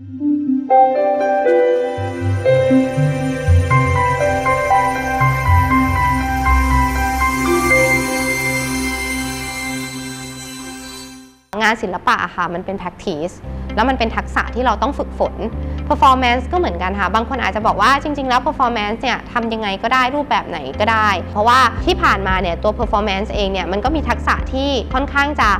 งานศิลปะค่ะมันเป็น practice แล้วมันเป็นทักษะที่เราต้องฝึกฝน performance ก็เหมือนกันค่ะ บางคนอาจจะบอกว่าจริง ๆ แล้ว performance เนี่ยทำยังไงก็ได้รูปแบบไหนก็ได้ เพราะว่าที่ผ่านมาเนี่ยตัว performance เองเนี่ยมันก็มีทักษะที่ค่อนข้างจะ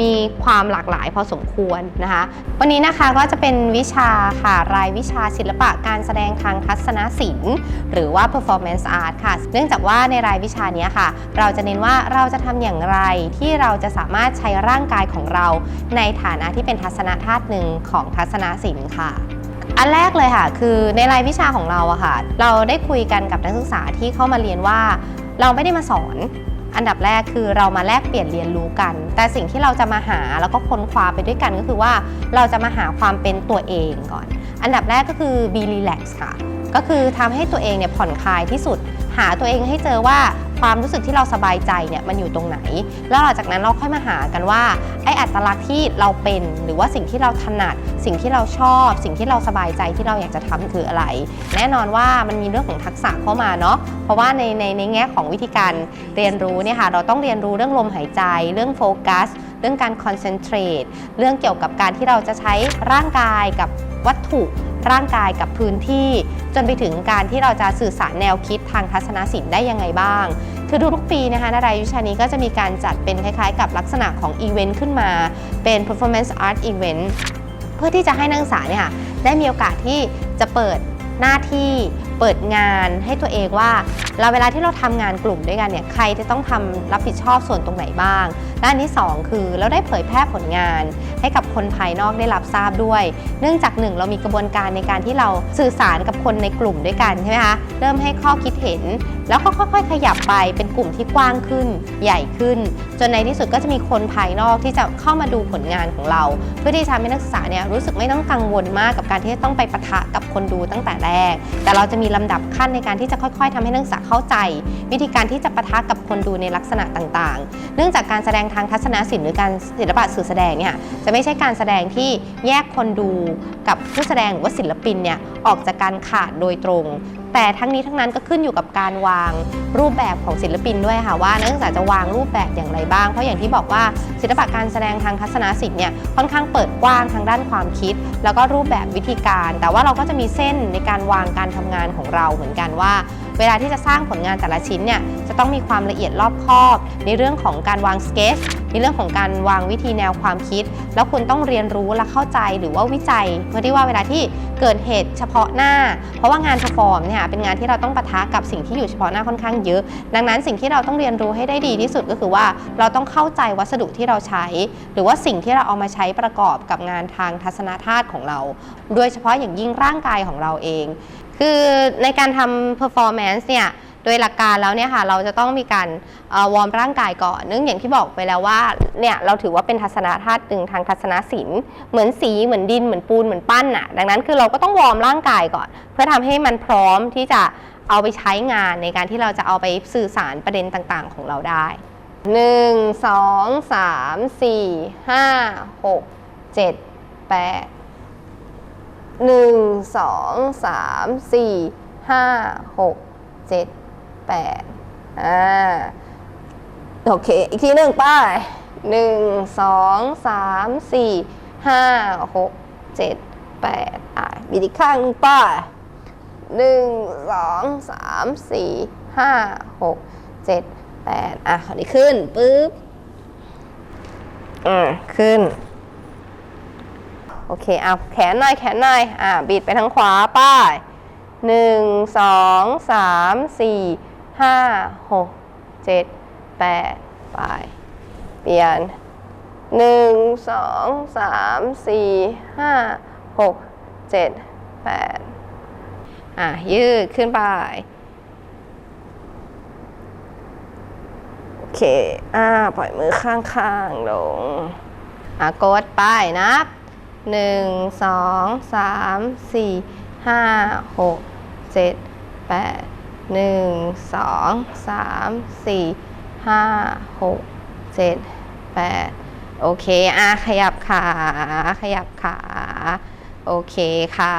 มีความหลากหลายพอสมควรนะคะ วันนี้นะคะก็จะเป็นวิชาค่ะ รายวิชาศิลปะการแสดงทางทัศนศิลป์ หรือว่า performance art ค่ะ เนื่องจากว่าในรายวิชานี้ค่ะ เราจะเน้นว่าเราจะทำอย่างไรที่เราจะสามารถใช้ร่างกายของเรา ในฐานะที่เป็นทัศนธาตุหนึ่งของทัศนศิลป์ค่ะอันแรกเลยค่ะ คือในรายวิชาของเราอะค่ะ เราได้คุยกันกับนักศึกษาที่เข้ามาเรียนว่า เราไม่ได้มาสอน อันดับแรกคือเรามาแลกเปลี่ยนเรียนรู้กัน แต่สิ่งที่เราจะมาหาแล้วก็ค้นคว้าไปด้วยกันก็คือว่าเราจะมาหาความเป็นตัวเองก่อน อันดับแรกก็คือ be relax ค่ะ ก็คือทำให้ตัวเองเนี่ยผ่อนคลายที่สุด หาตัวเองให้เจอว่า ความรู้สึกที่เราสบายใจเนี่ยมันอยู่ตรงไหน แล้วหลังจากนั้นเราค่อยมาหากันว่าไอ้อัตลักษณ์ที่เราเป็นหรือว่าสิ่งที่เราถนัด สิ่งที่เราชอบ สิ่งที่เราสบายใจที่เราอยากจะทำคืออะไร แน่นอนว่ามันมีเรื่องของทักษะเข้ามาเนาะเพราะว่าในในในแง่ของวิธีการเรียนรู้เนี่ยค่ะเราต้องเรียนรู้เรื่องลมหายใจ เรื่องโฟกัสเรื่องการคอนเซนเทรตเรื่องเกี่ยวกับการที่เราจะใช้ร่างกายกับวัตถุร่างกายกับพื้นที่ จนไปถึงการที่เราจะสื่อสารแนวคิดทางทัศนศิลป์ได้ยังไงบ้าง คือทุกๆปีนะคะนารายวิชานี้ก็จะมีการจัดเป็นคล้ายๆ กับลักษณะของอีเวนต์ขึ้นมาเป็น performance art event เพื่อที่จะให้นักศึกษาเนี่ยค่ะได้มีโอกาสที่จะเปิดหน้าที่ เปิดงานให้ตัวเองว่าเราเวลาที่เราทำงานกลุ่มด้วยกันเนี่ยใครจะต้องทำรับผิดชอบส่วนตรงไหนบ้างและอันที่สองคือเราได้เผยแพร่ผลงานให้กับคนภายนอกได้รับทราบด้วย เนื่องจากหนึ่งเรามีกระบวนการในการที่เราสื่อสารกับคนในกลุ่มด้วยกันใช่ไหมคะเริ่มให้ข้อคิดเห็น แล้วก็ค่อยๆ ขยับไปเป็นกลุ่มที่กว้างขึ้นใหญ่ขึ้น จนในที่สุดก็จะมีคนภายนอกที่จะเข้ามาดูผลงานของเรา เพื่อที่จะทำให้นักศึกษาเนี่ยรู้สึกไม่ต้องกังวลมากกับการที่จะต้องไปปะทะกับคนดูตั้งแต่แรก แต่เราจะมีลำดับขั้นในการที่จะค่อย ๆทำให้นักศึกษาเข้าใจ วิธีการที่จะปะทะกับคนดูในลักษณะต่างๆ เนื่องจากการแสดงทางทัศนศิลป์หรือการศิลปะสื่อแสดงเนี่ยจะไม่ใช่การแสดงที่แยกคนดูกับผู้แสดงหรือว่าศิลปินเนี่ยออกจากการขาดโดยตรง แต่ทั้งนี้ทั้งนั้นก็ขึ้นอยู่กับการวางรูปแบบของศิลปินด้วยค่ะว่านักศึกษาจะวางรูปแบบอย่างไรบ้าง เพราะอย่างที่บอกว่าศิลปะการแสดงทางทัศนศิลป์เนี่ยค่อนข้างเปิดกว้างทางด้านความคิด แล้วก็รูปแบบวิธีการ แต่ว่าเราก็จะมีเส้นในการวางการทำงานของเราเหมือนกันว่า เวลาที่จะสร้างผลงานแต่ละชิ้นเนี่ยจะต้องมีความละเอียดรอบคอบ ในเรื่องของการวางสเกจ ในเรื่องของการวางวิธีแนวความคิด แล้วคุณต้องเรียนรู้และเข้าใจหรือว่าวิจัย เพื่อที่ว่าเวลาที่เกิดเหตุเฉพาะหน้า เพราะว่างาน perform เนี่ยเป็นงานที่เราต้องปะทะกับสิ่งที่อยู่เฉพาะหน้าค่อนข้างเยอะ ดังนั้นสิ่งที่เราต้องเรียนรู้ให้ได้ดีที่สุดก็คือว่าเราต้องเข้าใจวัสดุที่เราใช้ หรือว่าสิ่งที่เราเอามาใช้ประกอบกับงานทางทัศนธาตุของเรา โดยเฉพาะอย่างยิ่งร่างกายของเราเอง คือในการทำ performance เนี่ย โดยหลักการแล้วเนี่ยค่ะเราจะต้องมีการวอร์มร่างกายก่อนเนื่องอย่างที่บอกไปแล้วว่าเนี่ยเราถือว่าเป็นทัศนธาตุหนึ่งทางทัศนศิลป์เหมือนสีเหมือนดินเหมือนปูนเหมือนปั้นอะดังนั้นคือเราก็ต้องวอร์มร่างกายก่อน เพื่อทำให้มันพร้อมที่จะเอาไปใช้งานในการที่เราจะเอาไปสื่อสารประเด็นต่างๆ ของเราได้1 2 3 4 5 6 7 8หนึ่งสองสามสี่ห้าหกเจ็ด แปดอ่าโอเค อีกทีหนึ่งป้ายหนึ่งสองสามสี่ห้าหกเจ็ดแปดอะบีกอีกข้างหนึ่งป้ายหนึ่งสองสามสี่ห้าหกเจ็ดแปดอะคราวนี้ขึ้นปุ๊บอืมขึ้น โอเคเอาแขนหน่อยแขนหน่อยอ่าบิดไปทางขวาป้ายหนึ่งสองสามสี่ ห้าหกเจ็ดแปดไป เปลี่ยนหนึ่งสองสามสี่ห้าหกเจ็ดแปดอะ ยืดขึ้นไป โอเค อ่า ปล่อยมือข้างๆลง อะ กดไปนับหนึ่งสองสามสี่ห้าหกเจ็ดแปด หนึ่งสองสามสี่ห้าหกเจ็ดแปดโอเคอะขยับขา ขยับขา โอเคค่ะ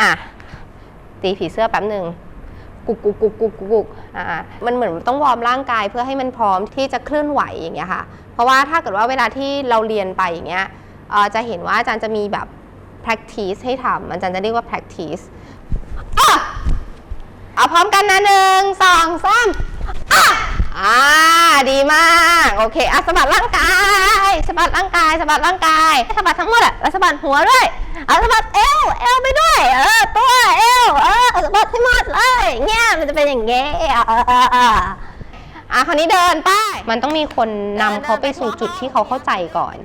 อะ ตีผีเสื้อแป๊บหนึ่งกุกกุกกุกกุกกุกกุกอ่า มันเหมือนต้องวอร์มร่างกายเพื่อให้มันพร้อมที่จะเคลื่อนไหวอย่างเงี้ยค่ะ เพราะว่าถ้าเกิดว่าเวลาที่เราเรียนไปอย่างเงี้ยเออจะเห็นว่าอาจารย์จะมีแบบ practice ให้ทำอาจารย์จะเรียกว่า practice เอาพร้อมกันนะหนึ่งสองสามอะอ่าดีมาก โอเคอะสะบัดร่างกายสะบัดร่างกายสะบัดร่างกายสะบัดทั้งหมดอะแล้วสะบัดหัวด้วยเอาสะบัดเอวเอวไปด้วย เออตัวเอวเออสะบัดให้หมดเลยเงี้ยมันจะเป็นอย่างเงี้ยอะคราวนี้เดินไปมันต้องมีคนนำเขาไปสู่จุดที่เขาเข้าใจก่อน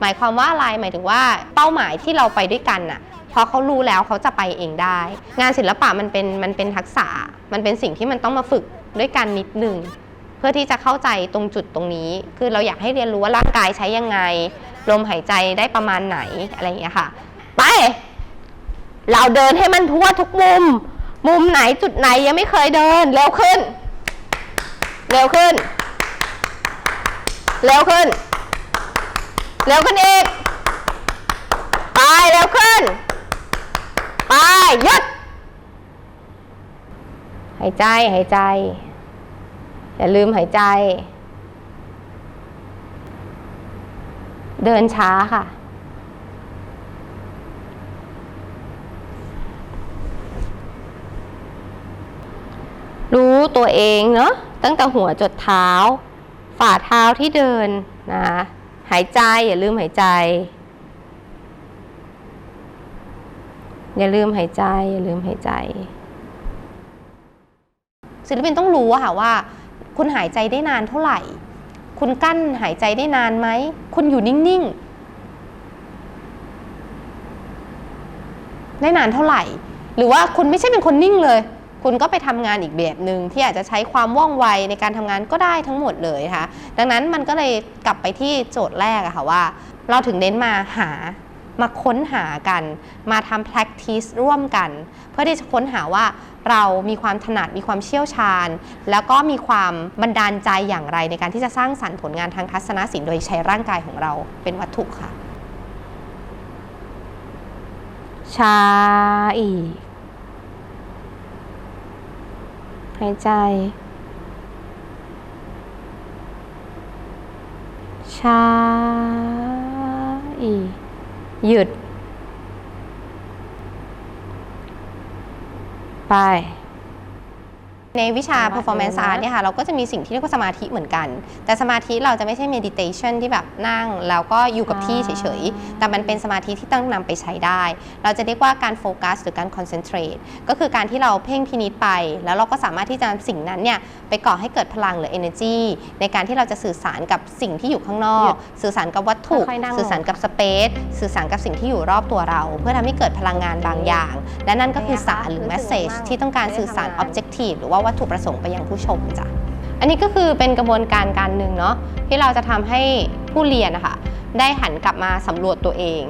หมายความว่าอะไรหมายถึงว่าเป้าหมายที่เราไปด้วยกันน่ะ พอเขารู้แล้วเขาจะไปเองได้ งานศิลปะมันเป็นมันเป็นทักษะ มันเป็นสิ่งที่มันต้องมาฝึกด้วยกันนิดนึงเพื่อที่จะเข้าใจตรงจุดตรงนี้ คือเราอยากให้เรียนรู้ว่าร่างกายใช้ยังไงลมหายใจได้ประมาณไหนอะไรอย่างเงี้ยค่ะ ไป เราเดินให้มันทั่วทุกมุม มุมไหนจุดไหนยังไม่เคยเดิน เร็วขึ้น เร็วขึ้น เร็วขึ้น เร็วขึ้นอีกไปเร็วขึ้น ไปหยุดหายใจหายใจ อย่าลืมหายใจ เดินช้าค่ะ รู้ตัวเองเนาะตั้งแต่หัวจดเท้า ฝ่าเท้าที่เดินนะคะหายใจอย่าลืมหายใจ อย่าลืมหายใจ อย่าลืมหายใจ ศิลปินต้องรู้อะค่ะว่า คุณหายใจได้นานเท่าไหร่ คุณกั้นหายใจได้นานไหม คุณอยู่นิ่ง ๆ ได้นานเท่าไหร่ หรือว่าคุณไม่ใช่เป็นคนนิ่งเลย คุณก็ไปทำงานอีกแบบหนึ่งที่อาจจะใช้ความว่องไวในการทำงานก็ได้ทั้งหมดเลยค่ะ ดังนั้นมันก็เลยกลับไปที่โจทย์แรกอะค่ะว่า เราถึงเน้นมาหา มาค้นหากัน มาทำ practice ร่วมกัน เพื่อที่จะค้นหาว่าเรามีความถนัดมีความเชี่ยวชาญ แล้วก็มีความบันดาลใจอย่างไร ในการที่จะสร้างสรรค์ผลงานทางทัศนศิลป์โดยใช้ร่างกายของเราเป็นวัตถุค่ะชาอีกหายใจ ชาอีก หยุด ไป ในวิชา performance art เนี่ยค่ะเราก็จะมีสิ่งที่เรียกว่าสมาธิเหมือนกัน แต่สมาธิเราจะไม่ใช่ meditation ที่แบบนั่ง แล้วก็อยู่กับที่เฉยๆ แต่มันเป็นสมาธิที่ต้องนำไปใช้ได้ เราจะเรียกว่าการโฟกัสหรือการ concentrate ก็คือการที่เราเพ่งพินิษไป แล้วเราก็สามารถที่จะสิ่งนั้นเนี่ยไปก่อให้เกิดพลังหรือ energy ในการที่เราจะสื่อสารกับสิ่งที่อยู่ข้างนอก สื่อสารกับวัตถุ ค่อยๆนั่งสื่อสารกับ space สื่อสารกับสิ่งที่อยู่รอบตัวเรา เพื่อทำให้เกิดพลังงานบางอย่าง และนั่นก็คือสารหรือ message ที่ต้องการสื่อสาร objective หรือว่าวัตถุประสงค์ไปยังผู้ชมจ้ะอันนี้ก็คือเป็นกระบวนการการหนึ่งเนาะที่เราจะทำให้ผู้เรียนนะคะได้หันกลับมาสำรวจตัวเอง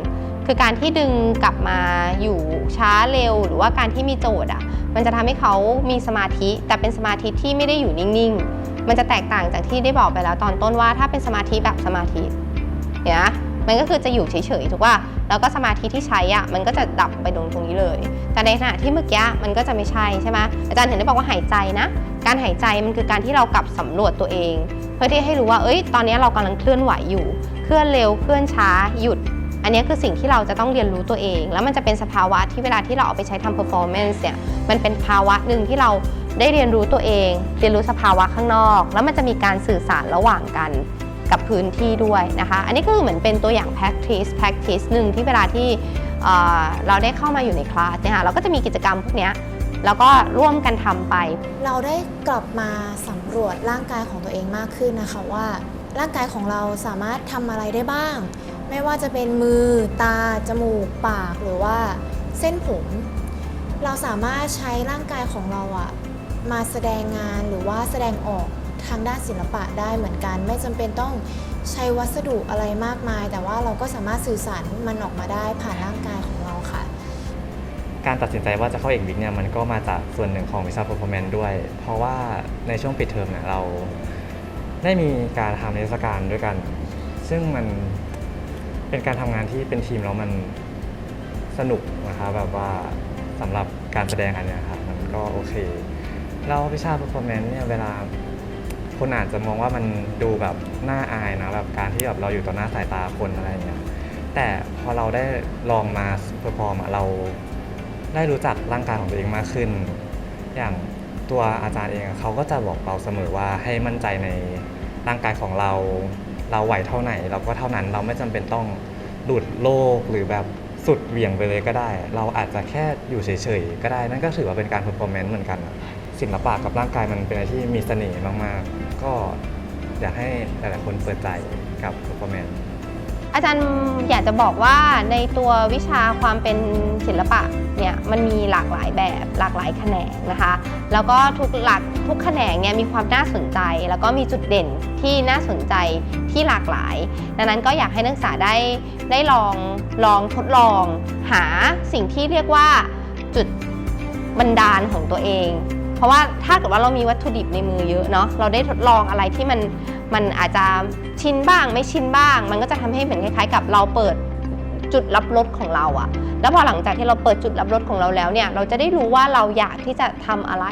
คือการที่ดึงกลับมาอยู่ช้าเร็ว หรือว่าการที่มีโจทย์อะมันจะทำให้เขามีสมาธิ แต่เป็นสมาธิที่ไม่ได้อยู่นิ่งๆ มันจะแตกต่างจากที่ได้บอกไปแล้วตอนต้นว่าถ้าเป็นสมาธิแบบสมาธิเนี่ยนะ มันก็คือจะอยู่เฉยๆถูกป่ะแล้วก็สมาธิที่ใช้อะมันก็จะดับไปตรงตรงนี้เลย แต่ในขณะที่เมื่อกี้มันก็จะไม่ใช่ใช่ไหมอาจารย์ถึงได้บอกว่าหายใจนะ การหายใจมันคือการที่เรากลับสำรวจตัวเอง เพื่อที่ให้รู้ว่าเอ้ย ตอนนี้เรากำลังเคลื่อนไหวอยู่ เคลื่อนเร็วเคลื่อนช้าหยุดอันนี้คือสิ่งที่เราจะต้องเรียนรู้ตัวเอง แล้วมันจะเป็นสภาวะที่เวลาที่เราเอาไปใช้ทำ performance เนี่ยมันเป็นภาวะหนึ่งที่เราได้เรียนรู้ตัวเอง เรียนรู้สภาวะข้างนอก แล้วมันจะมีการสื่อสารระหว่างกัน กับพื้นที่ด้วยนะคะ อันนี้ก็คือเหมือนเป็นตัวอย่าง practice practice หนึ่งที่เวลาที่เอ่อเราได้เข้ามาอยู่ในคลาสเนี่ยค่ะเราก็จะมีกิจกรรมพวกนี้แล้วก็ร่วมกันทำไป เราได้กลับมาสำรวจร่างกายของตัวเองมากขึ้นนะคะว่าร่างกายของเราสามารถทำอะไรได้บ้าง ไม่ว่าจะเป็นมือ ตา จมูก ปาก หรือว่าเส้นผม เราสามารถใช้ร่างกายของเราอะมาแสดงงานหรือว่าแสดงออก ทางด้านศิลปะได้เหมือนกัน ไม่จำเป็นต้องใช้วัสดุอะไรมากมาย แต่ว่าเราก็สามารถสื่อสารมันออกมาได้ผ่านร่างกายของเราค่ะ การตัดสินใจว่าจะเข้าเอกวิกเนี่ยมันก็มาจากส่วนหนึ่งของวิชา performance ด้วย เพราะว่าในช่วงปิดเทอมเนี่ยเราได้มีการทำนิทรรศการด้วยกัน ซึ่งมันเป็นการทำงานที่เป็นทีมแล้วมันสนุกนะคะแบบว่าสำหรับการแสดงอันเนี้ยครับมันก็โอเค แล้ววิชา performance เนี่ยเวลา คนอาจจะมองว่ามันดูแบบน่าอายนะแบบการที่แบบเราอยู่ต่อหน้าสายตาคนอะไรอย่างเงี้ยแต่พอเราได้ลองมา perform อะเราได้รู้จักร่างกายของตัวเองมากขึ้น อย่างตัวอาจารย์เองเขาก็จะบอกเราเสมอว่าให้มั่นใจในร่างกายของเรา เราไหวเท่าไหนเราก็เท่านั้นเราไม่จำเป็นต้องหลุดโลกหรือแบบสุดเหวี่ยงไปเลยก็ได้ เราอาจจะแค่อยู่เฉยๆก็ได้ นั่นก็ถือว่าเป็นการ performance เหมือนกันศิลปะกับร่างกายมันเป็นอะไรที่มีเสน่ห์มากๆ ก็อยากให้หลายๆคนเปิดใจกับ performance อาจารย์อยากจะบอกว่าในตัววิชาความเป็นศิลปะเนี่ยมันมีหลากหลายแบบหลากหลายแขนงนะคะ แล้วก็ทุกหลักทุกแขนงเนี่ยมีความน่าสนใจ แล้วก็มีจุดเด่นที่น่าสนใจที่หลากหลาย ดังนั้นก็อยากให้นักศึกษาได้ได้ลองลองทดลอง หาสิ่งที่เรียกว่าจุดบันดาลของตัวเอง เพราะว่าถ้าเกิดว่าเรามีวัตถุดิบในมือเยอะเนาะเราได้ทดลองอะไรที่มันมันอาจจะชินบ้างไม่ชินบ้าง มันก็จะทำให้เหมือนคล้ายๆ กับเราเปิดจุดรับรสของเราอะแล้วพอหลังจากที่เราเปิดจุดรับรสของเราแล้วเนี่ย เราจะได้รู้ว่าเราอยากที่จะทำอะไร